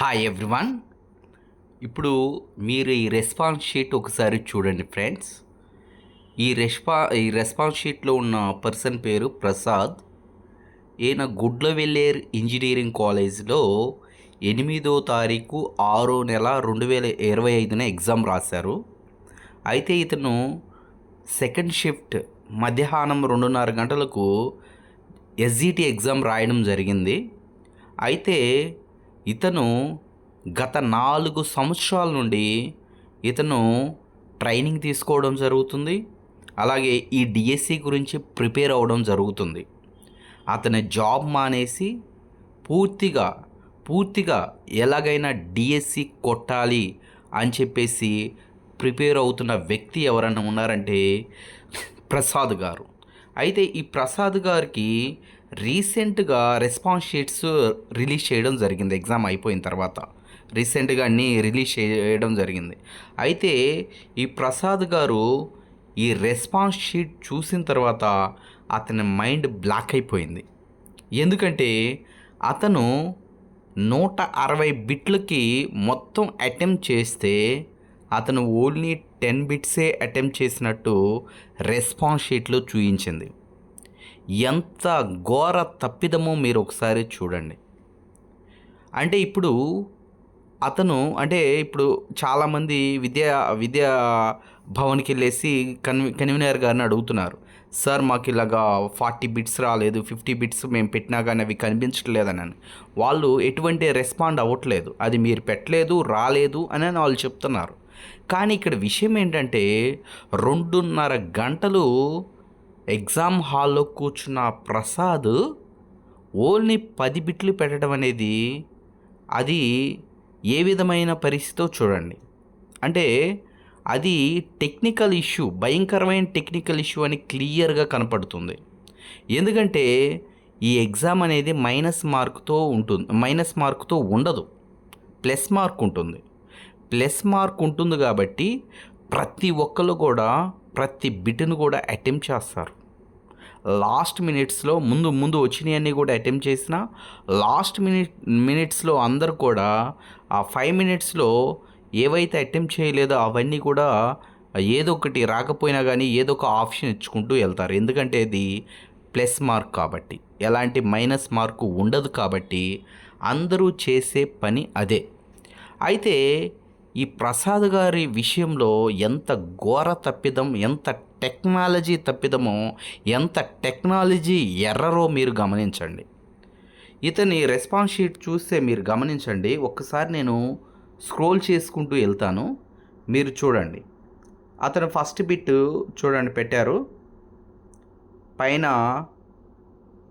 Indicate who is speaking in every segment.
Speaker 1: Hi everyone ఇప్పుడు మీరు ఈ రెస్పాన్స్ షీట్ ఒకసారి చూడండి ఫ్రెండ్స్ ఈ రెస్పా ఈ రెస్పాన్స్ షీట్లో ఉన్న పర్సన్ పేరు ప్రసాద్. ఈయన గుడ్లవెల్లేర్ ఇంజనీరింగ్ కాలేజ్లో ఎనిమిదో తారీఖు ఆరో నెల రెండు వేల ఇరవై ఐదున ఎగ్జామ్ రాశారు. అయితే ఇతను సెకండ్ షిఫ్ట్ మధ్యాహ్నం రెండున్నర గంటలకు ఎస్జిటి ఎగ్జామ్ రాయడం జరిగింది. అయితే ఇతను గత నాలుగు సంవత్సరాల నుండి ఇతను ట్రైనింగ్ తీసుకోవడం జరుగుతుంది. అలాగే ఈ డిఎస్సి గురించి ప్రిపేర్ అవ్వడం జరుగుతుంది. అతని జాబ్ మానేసి పూర్తిగా పూర్తిగా ఎలాగైనా డిఎస్సి కొట్టాలి అని చెప్పేసి ప్రిపేర్ అవుతున్న వ్యక్తి ఎవరైనా ఉన్నారంటే ప్రసాద్ గారు. అయితే ఈ ప్రసాద్ గారికి రీసెంట్గా రెస్పాన్స్ షీట్స్ రిలీజ్ చేయడం జరిగింది. ఎగ్జామ్ అయిపోయిన తర్వాత. రీసెంట్గా అన్నీ రిలీజ్ చేయడం జరిగింది. అయితే ఈ ప్రసాద్ గారు ఈ రెస్పాన్స్ షీట్ చూసిన తర్వాత అతని మైండ్ బ్లాక్ అయిపోయింది. ఎందుకంటే అతను నూట అరవై బిట్లకి మొత్తం అటెంప్ట్ చేస్తే అతను ఓన్లీ టెన్ బిట్సే అటెంప్ట్ చేసినట్టు రెస్పాన్స్ షీట్లో చూయించింది. ఎంత ఘోర తప్పిదమో మీరు ఒకసారి చూడండి. అంటే ఇప్పుడు అతను అంటే ఇప్పుడు చాలామంది విద్యా విద్యా భవన్కి వెళ్ళేసి కన్వి కన్వీనర్ గారిని అడుగుతున్నారు. సార్ మాకు ఇలాగా ఫార్టీ బిట్స్ రాలేదు ఫిఫ్టీ బిట్స్ మేము పెట్టినా కానీ అవి కనిపించట్లేదని వాళ్ళు ఎటువంటి రెస్పాండ్ అవ్వట్లేదు. అది మీరు పెట్టలేదు రాలేదు అని వాళ్ళు చెప్తున్నారు. కానీ ఇక్కడ విషయం ఏంటంటే రెండున్నర గంటలు ఎగ్జామ్ హాల్లో కూర్చున్న ప్రసాద్ ఓన్లీ పది బిట్లు పెట్టడం అనేది అది ఏ విధమైన పరిస్థితో చూడండి. అంటే అది టెక్నికల్ ఇష్యూ భయంకరమైన టెక్నికల్ ఇష్యూ అని క్లియర్గా కనపడుతుంది. ఎందుకంటే ఈ ఎగ్జామ్ అనేది మైనస్ మార్క్తో ఉంటుంది మైనస్ మార్క్తో ఉండదు. ప్లస్ మార్క్ ఉంటుంది. ప్లస్ మార్క్ ఉంటుంది కాబట్టి ప్రతి ఒక్కరు కూడా ప్రతి బిడ్డను కూడా అటెంప్ట్ చేస్తారు. లాస్ట్ మినిట్స్లో ముందు ముందు వచ్చినవన్నీ కూడా అటెంప్ట్ చేసిన లాస్ట్ మినిట్ మినిట్స్లో అందరు కూడా ఆ ఫైవ్ మినిట్స్లో ఏవైతే అటెంప్ట్ చేయలేదో అవన్నీ కూడా ఏదో ఒకటి రాకపోయినా కానీ ఏదో ఒక ఆప్షన్ ఇచ్చుకుంటూ వెళ్తారు. ఎందుకంటే ఇది ప్లస్ మార్క్ కాబట్టి ఎలాంటి మైనస్ మార్కు ఉండదు కాబట్టి అందరూ చేసే పని అదే. అయితే ఈ ప్రసాద్ గారి విషయంలో ఎంత ఘోర తప్పిదం ఎంత టెక్నాలజీ తప్పిదమో ఎంత టెక్నాలజీ ఎర్రరో మీరు గమనించండి. ఇతని రెస్పాన్స్ షీట్ చూస్తే మీరు గమనించండి. ఒక్కసారి నేను స్క్రోల్ చేసుకుంటూ వెళ్తాను. మీరు చూడండి. అతను ఫస్ట్ బిట్ చూడండి పెట్టారు. పైన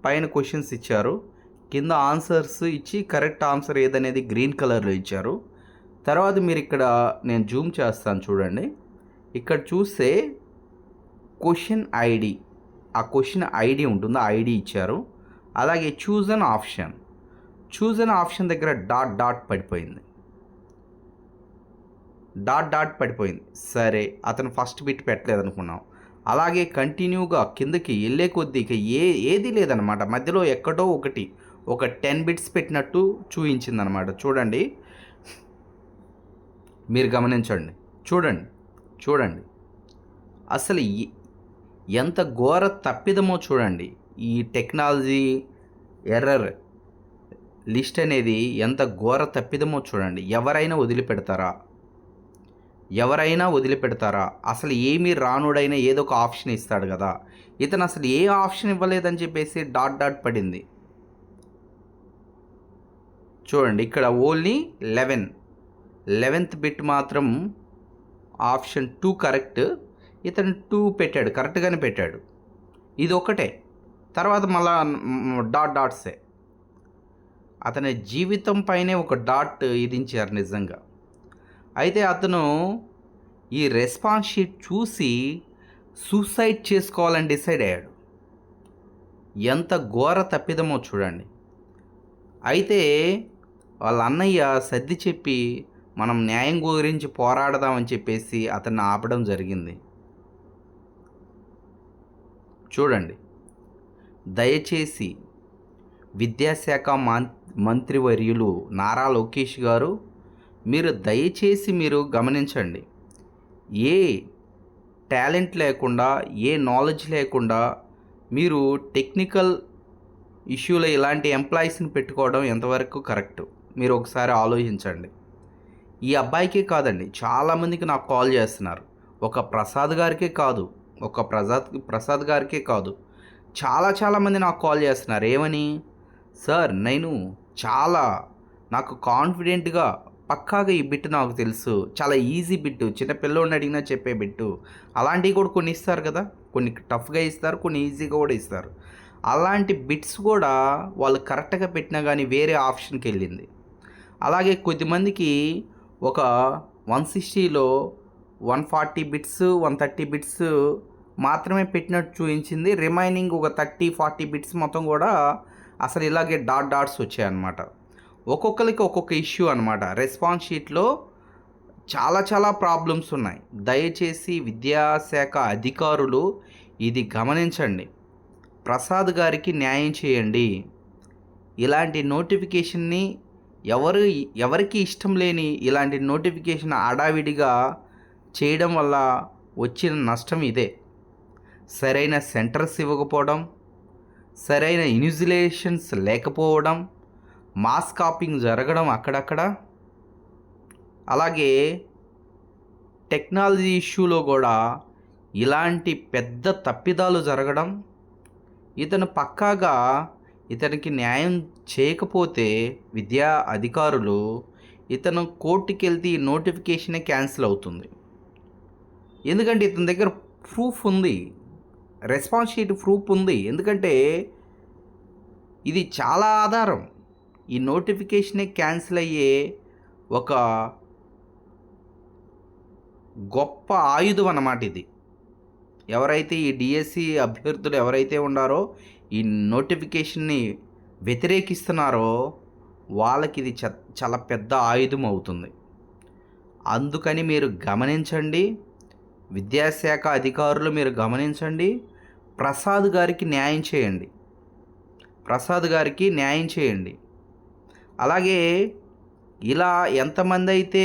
Speaker 1: పైన క్వశ్చన్స్ ఇచ్చారు. కింద ఆన్సర్స్ ఇచ్చి కరెక్ట్ ఆన్సర్ ఏదనేది గ్రీన్ కలర్లో ఇచ్చారు. తర్వాత మీరు ఇక్కడ నేను జూమ్ చేస్తాను చూడండి. ఇక్కడ చూస్తే క్వశ్చన్ ఐడి. ఆ క్వశ్చన్ ఐడి ఉంటుంది? ఆ ఐడి ఇచ్చారు. అలాగే choose an option. Choose an option దగ్గర డాట్ డాట్ పడిపోయింది. డాట్ డాట్ పడిపోయింది. సరే అతను ఫస్ట్ బిట్ పెట్టలేదు అనుకున్నాం అలాగే కంటిన్యూగా కిందకి వెళ్ళే కొద్దీ ఇక ఏ ఏది లేదనమాట. మధ్యలో ఎక్కడో ఒకటి ఒక టెన్ బిట్స్ పెట్టినట్టు చూపించిందనమాట చూడండి. మీరు గమనించండి. చూడండి చూడండి. అసలు ఈ- ఎంత ఘోర తప్పిదమో చూడండి. ఈ టెక్నాలజీ ఎర్రర్ లిస్ట్ అనేది ఎంత ఘోర తప్పిదమో చూడండి. ఎవరైనా వదిలిపెడతారా? ఎవరైనా వదిలిపెడతారా? అసలు ఏమీ రానుడైనా ఏదో ఒక ఆప్షన్ ఇస్తాడు కదా. ఇతను అసలు ఏ ఆప్షన్ ఇవ్వలేదని చెప్పేసి డాట్ డాట్ పడింది. చూడండి ఇక్కడ ఓన్లీ లెవెన్. లెవెన్త్ బిట్ మాత్రం ఆప్షన్ టూ కరెక్ట్. ఇతను టూ పెట్టాడు కరెక్ట్గానే పెట్టాడు. ఇది ఒకటే తర్వాత మళ్ళా డాట్ డాట్సే. అతని జీవితం పైనే ఒక డాట్ ఇదించారు నిజంగా. అయితే అతను ఈ రెస్పాన్స్ షీట్ చూసి సూసైడ్ చేసుకోవాలని డిసైడ్ అయ్యాడు. ఎంత ఘోర తప్పిదమో చూడండి. అయితే వాళ్ళ అన్నయ్య సర్ది చెప్పి మనం న్యాయం గురించి పోరాడదామని చెప్పేసి అతన్ని ఆపడం జరిగింది. చూడండి. దయచేసి విద్యాశాఖ మాన్ మంత్రివర్యులు నారా లోకేష్ గారు మీరు దయచేసి మీరు గమనించండి. ఏ టాలెంట్ లేకుండా ఏ నాలెడ్జ్ లేకుండా మీరు టెక్నికల్ ఇష్యూలో ఇలాంటి ఎంప్లాయీస్ని పెట్టుకోవడం ఎంతవరకు కరెక్ట్? మీరు ఒకసారి ఆలోచించండి. ఈ అబ్బాయికే కాదండి చాలామందికి నాకు కాల్ చేస్తున్నారు. ఒక ప్రసాద్ గారికే కాదు ఒక ప్రసాద్ ప్రసాద్ గారికే కాదు. చాలా చాలామంది నాకు కాల్ చేస్తున్నారు. ఏమని? సార్ నేను చాలా నాకు కాన్ఫిడెంట్గా పక్కాగా ఈ బిట్ నాకు తెలుసు. చాలా ఈజీ బిట్టు చిన్న పిల్లోడిని అడిగినా చెప్పే బిట్టు. అలాంటివి కూడా కొన్ని ఇస్తారు కదా కొన్ని టఫ్గా ఇస్తారు కొన్ని ఈజీగా కూడా ఇస్తారు. అలాంటి బిట్స్ కూడా వాళ్ళు కరెక్ట్గా పెట్టినా కానీ వేరే ఆప్షన్కి వెళ్ళింది. అలాగే కొద్దిమందికి ఒక one సిక్స్టీలో one forty bits one thirty bits మాత్రమే పెట్టినట్టు చూపించింది. రిమైనింగ్ ఒక థర్టీ ఫార్టీ బిట్స్ మొత్తం కూడా అసలు ఇలాగే డాట్ డాట్స్ వచ్చాయన్నమాట. ఒక్కొక్కరికి ఒక్కొక్క ఇష్యూ అనమాట రెస్పాన్స్ షీట్లో చాలా చాలా ప్రాబ్లమ్స్ ఉన్నాయి. దయచేసి విద్యాశాఖ అధికారులు ఇది గమనించండి. ప్రసాద్ గారికి న్యాయం చేయండి. ఇలాంటి నోటిఫికేషన్ని ఎవరు ఎవరికి ఇష్టం లేని ఇలాంటి నోటిఫికేషన్ అడావిడిగా చేయడం వల్ల వచ్చిన నష్టం ఇదే. సరైన సెంటర్స్ ఇవ్వకపోవడం సరైన ఇన్యుజిలేషన్స్ లేకపోవడం మాస్ కాపింగ్ జరగడం అక్కడక్కడ. అలాగే టెక్నాలజీ ఇష్యూలో కూడా ఇలాంటి పెద్ద తప్పిదాలు జరగడం ఇతను పక్కాగా ఇతనికి న్యాయం చేయకపోతే విద్యా అధికారులు ఇతను కోర్టుకి వెళ్తే ఈ నోటిఫికేషనే క్యాన్సిల్ అవుతుంది. ఎందుకంటే ఇతని దగ్గర ప్రూఫ్ ఉంది. రెస్పాన్స్ షీట్ ప్రూఫ్ ఉంది. ఎందుకంటే ఇది చాలా ఆధారం. ఈ నోటిఫికేషనే క్యాన్సిల్ అయ్యే ఒక గొప్ప ఆయుధం అన్నమాట ఇది. ఎవరైతే ఈ డిఎస్సి అభ్యర్థులు ఎవరైతే ఉన్నారో ఈ నోటిఫికేషన్ని వ్యతిరేకిస్తున్నారో వాళ్ళకి ఇది చ చాలా పెద్ద ఆయుధం అవుతుంది. అందుకని మీరు గమనించండి విద్యాశాఖ అధికారులు మీరు గమనించండి ప్రసాద్ గారికి న్యాయం చేయండి. ప్రసాద్ గారికి న్యాయం చేయండి. అలాగే ఇలా ఎంతమంది అయితే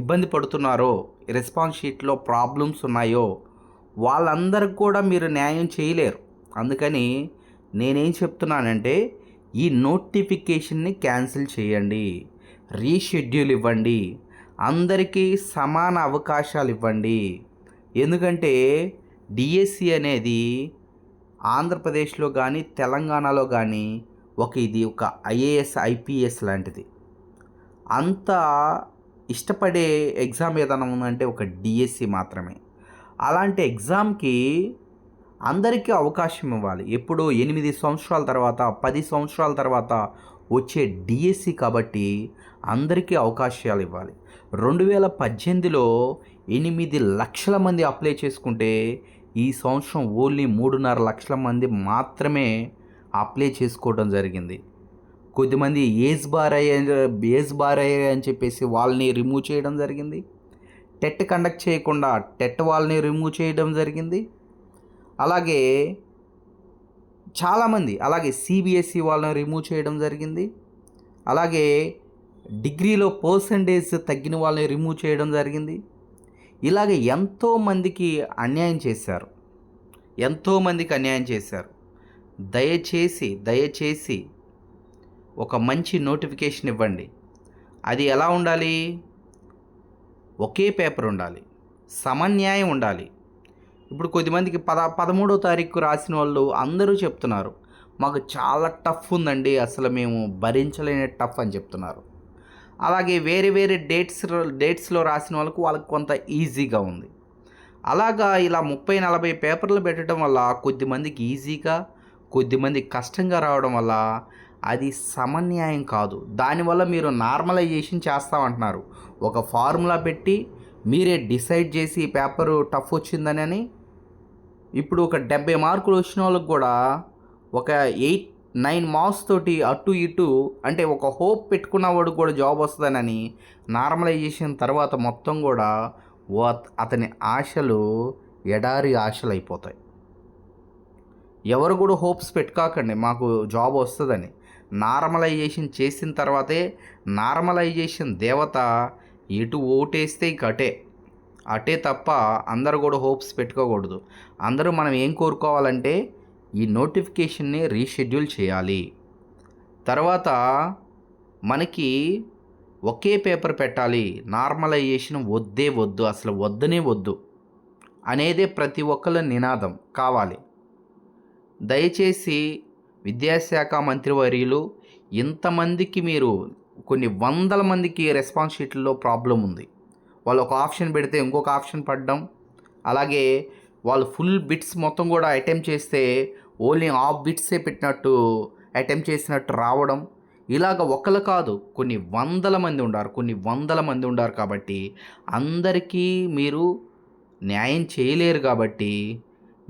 Speaker 1: ఇబ్బంది పడుతున్నారో రెస్పాన్స్ షీట్లో ప్రాబ్లమ్స్ ఉన్నాయో వాళ్ళందరికి కూడా మీరు న్యాయం చేయలేరు. అందుకని నేనేం చెప్తున్నానంటే ఈ నోటిఫికేషన్ని క్యాన్సిల్ చేయండి. రీషెడ్యూల్ ఇవ్వండి. అందరికీ సమాన అవకాశాలు ఇవ్వండి. ఎందుకంటే డిఎస్సి అనేది ఆంధ్రప్రదేశ్లో కానీ తెలంగాణలో కానీ ఒక ఇది ఒక ఐఏఎస్ ఐపీఎస్ లాంటిది. అంత ఇష్టపడే ఎగ్జామ్ ఏదైనా ఉందంటే ఒక డిఎస్సి మాత్రమే. అలాంటి ఎగ్జామ్కి అందరికీ అవకాశం ఇవ్వాలి. ఎప్పుడు ఎనిమిది సంవత్సరాల తర్వాత పది సంవత్సరాల తర్వాత వచ్చే డిఎస్సి కాబట్టి అందరికీ అవకాశాలు ఇవ్వాలి. రెండు వేల పద్దెనిమిదిలో ఎనిమిది లక్షల మంది అప్లై చేసుకుంటే ఈ సంవత్సరం ఓన్లీ మూడున్నర లక్షల మంది మాత్రమే అప్లై చేసుకోవడం జరిగింది. కొద్దిమంది ఏజ్ బార్ అయ్యే ఏజ్ బార్ అయ్యాయి అని చెప్పేసి వాళ్ళని రిమూవ్ చేయడం జరిగింది. టెట్ కండక్ట్ చేయకుండా టెట్ వాళ్ళని రిమూవ్ చేయడం జరిగింది. అలాగే చాలామంది అలాగే సిబిఎస్ఈ వాళ్ళని రిమూవ్ చేయడం జరిగింది. అలాగే డిగ్రీలో పర్సంటేజ్ తగ్గిన వాళ్ళని రిమూవ్ చేయడం జరిగింది. ఇలాగే ఎంతోమందికి అన్యాయం చేశారు. ఎంతోమందికి అన్యాయం చేశారు. దయచేసి దయచేసి ఒక మంచి నోటిఫికేషన్ ఇవ్వండి. అది ఎలా ఉండాలి? ఒకే పేపర్ ఉండాలి సమన్యాయం ఉండాలి. ఇప్పుడు కొద్దిమందికి పద పదమూడో తారీఖు రాసిన వాళ్ళు అందరూ చెప్తున్నారు మాకు చాలా టఫ్ ఉందండి అసలు మేము భరించలేని టఫ్ అని చెప్తున్నారు. అలాగే వేరే వేరే డేట్స్ డేట్స్లో రాసిన వాళ్ళకు వాళ్ళకి కొంత ఈజీగా ఉంది. అలాగా ఇలా ముప్పై నలభై పేపర్లు పెట్టడం వల్ల కొద్దిమందికి ఈజీగా కొద్దిమంది కష్టంగా రావడం వల్ల అది సమన్యాయం కాదు. దానివల్ల మీరు నార్మలైజేషన్ చేస్తామంటున్నారు. ఒక ఫార్ములా పెట్టి మీరే డిసైడ్ చేసి పేపరు టఫ్ వచ్చిందని ఇప్పుడు ఒక డెబ్బై మార్కులు వచ్చిన వాళ్ళకి కూడా ఒక ఎయిట్ నైన్ మార్క్స్ తోటి అటు ఇటు అంటే ఒక హోప్ పెట్టుకున్నవాడు కూడా జాబ్ వస్తుందని నార్మలైజేషన్ తర్వాత మొత్తం కూడా అతని ఆశలు ఎడారి ఆశలు అయిపోతాయి ఎవరు కూడా హోప్స్ పెట్టుకోకండి మాకు జాబ్ వస్తుందని. నార్మలైజేషన్ చేసిన తర్వాతే నార్మలైజేషన్ దేవత ఎటు ఓటేస్తే ఇక అటే. అటే తప్ప అందరూ కూడా హోప్స్ పెట్టుకోకూడదు. అందరూ మనం ఏం కోరుకోవాలంటే ఈ నోటిఫికేషన్ని రీషెడ్యూల్ చేయాలి. తర్వాత మనకి ఒకే పేపర్ పెట్టాలి. నార్మలైజేషన్ వద్దే వద్దు అసలు వద్దనే వద్దు అనేదే ప్రతి ఒక్కళ్ళ నినాదం కావాలి. దయచేసి విద్యాశాఖ మంత్రివర్యులు ఇంతమందికి మీరు కొన్ని వందల మందికి రెస్పాన్స్ షీట్లలో ప్రాబ్లం ఉంది. వాళ్ళు ఒక ఆప్షన్ పెడితే ఇంకొక ఆప్షన్ పడడం. అలాగే వాళ్ళు ఫుల్ బిట్స్ మొత్తం కూడా అటెంప్ట్ చేస్తే ఓన్లీ హాఫ్ బిట్సే పెట్టినట్టు అటెంప్ట్ చేసినట్టు రావడం. ఇలాగ ఒకరు కాదు కొన్ని వందల మంది ఉండారు. కొన్ని వందల మంది ఉండారు కాబట్టి అందరికీ మీరు న్యాయం చేయలేరు కాబట్టి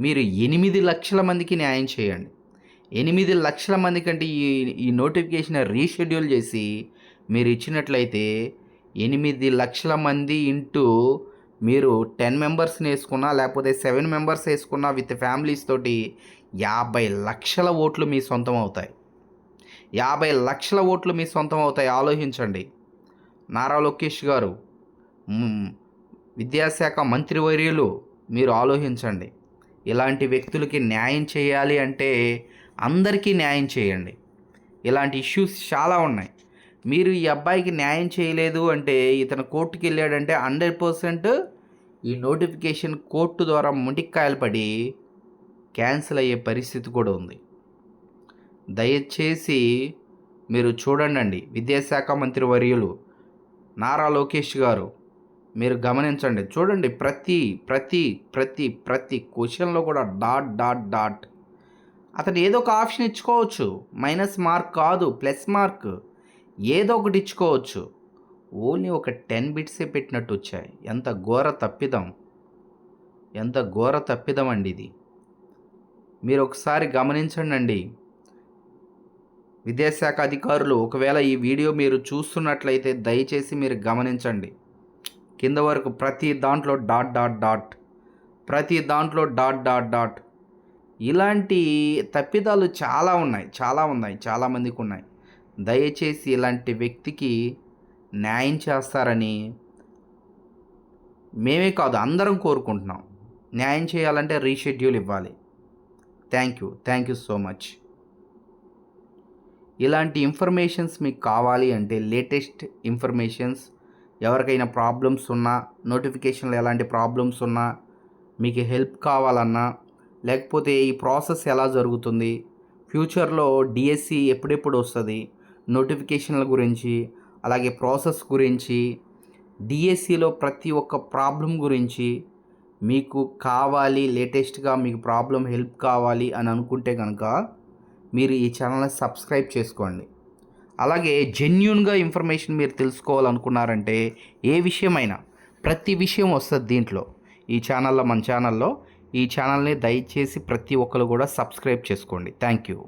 Speaker 1: మీరు ఎనిమిది లక్షల మందికి న్యాయం చేయండి. ఎనిమిది లక్షల మంది కంటే ఈ ఈ నోటిఫికేషన్ రీషెడ్యూల్ చేసి మీరు ఇచ్చినట్లయితే ఎనిమిది లక్షల మంది ఇంటూ మీరు టెన్ మెంబర్స్ని వేసుకున్నా లేకపోతే సెవెన్ మెంబర్స్ వేసుకున్నా విత్ ఫ్యామిలీస్ తోటి యాభై లక్షల ఓట్లు మీ సొంతం అవుతాయి. యాభై లక్షల ఓట్లు మీ సొంతం అవుతాయి. ఆలోచించండి. నారా లోకేష్ గారు విద్యాశాఖ విద్యాశాఖ మంత్రివర్యులు మీరు ఆలోచించండి. ఇలాంటి వ్యక్తులకి న్యాయం చేయాలి అంటే అందరికీ న్యాయం చేయండి. ఇలాంటి ఇష్యూస్ చాలా ఉన్నాయి. మీరు ఈ అబ్బాయికి న్యాయం చేయలేదు అంటే ఇతను కోర్టుకి వెళ్ళాడంటే హండ్రెడ్ పర్సెంట్ ఈ నోటిఫికేషన్ కోర్టు ద్వారా ముటిక్కాయలు పడి క్యాన్సిల్ అయ్యే పరిస్థితి కూడా ఉంది. దయచేసి మీరు చూడండి విద్యాశాఖ మంత్రి వర్యులు నారా లోకేష్ గారు మీరు గమనించండి. చూడండి ప్రతి ప్రతి ప్రతి ప్రతి క్వశ్చన్లో కూడా డాట్ డాట్ డాట్ అతను ఏదో ఒక ఆప్షన్ ఇచ్చుకోవచ్చు. మైనస్ మార్క్ కాదు ప్లస్ మార్క్. ఏదో ఒకటి ఇచ్చుకోవచ్చు. ఓన్లీ ఒక టెన్ బిట్సే పెట్టినట్టు వచ్చాయి. ఎంత ఘోర తప్పిదం. ఎంత ఘోర తప్పిదం అండి ఇది. మీరు ఒకసారి గమనించండి అండి అధికారులు ఒకవేళ ఈ వీడియో మీరు చూస్తున్నట్లయితే దయచేసి మీరు గమనించండి. కింద వరకు ప్రతి దాంట్లో డాట్ డాట్ డాట్. ప్రతి దాంట్లో డాట్ డాట్ డాట్. ఇలాంటి తప్పిదాలు చాలా ఉన్నాయి చాలా ఉన్నాయి చాలామందికి ఉన్నాయి దయచేసి ఇలాంటి వ్యక్తికి న్యాయం చేస్తారని మేమే కాదు అందరం కోరుకుంటున్నాం. న్యాయం చేయాలంటే రీషెడ్యూల్ ఇవ్వాలి. Thank you thank you so much. ఇలాంటి ఇన్ఫర్మేషన్స్ మీకు కావాలి అంటే లేటెస్ట్ ఇన్ఫర్మేషన్స్ ఎవరికైనా ప్రాబ్లమ్స్ ఉన్నా నోటిఫికేషన్లో ఎలాంటి ప్రాబ్లమ్స్ ఉన్నా మీకు హెల్ప్ కావాలన్నా లేకపోతే ఈ ప్రాసెస్ ఎలా జరుగుతుంది? ఫ్యూచర్లో డిఎస్సి ఎప్పుడెప్పుడు వస్తుంది? నోటిఫికేషన్ల గురించి అలాగే ప్రాసెస్ గురించి డిఎస్సిలో ప్రతి ఒక్క ప్రాబ్లం గురించి మీకు కావాలి లేటెస్ట్గా మీకు ప్రాబ్లం హెల్ప్ కావాలి అని అనుకుంటే కనుక మీరు ఈ ఛానల్ని సబ్స్క్రైబ్ చేసుకోండి. అలాగే జెన్యున్గా ఇన్ఫర్మేషన్ మీరు తెలుసుకోవాలనుకున్నారంటే ఏ విషయమైనా ప్రతి విషయం వస్తుంది దీంట్లో. ఈ ఛానల్లో మన ఛానల్లో ఈ ఛానల్ని దయచేసి ప్రతి ఒక్కరు కూడా సబ్స్క్రైబ్ చేసుకోండి. Thank you.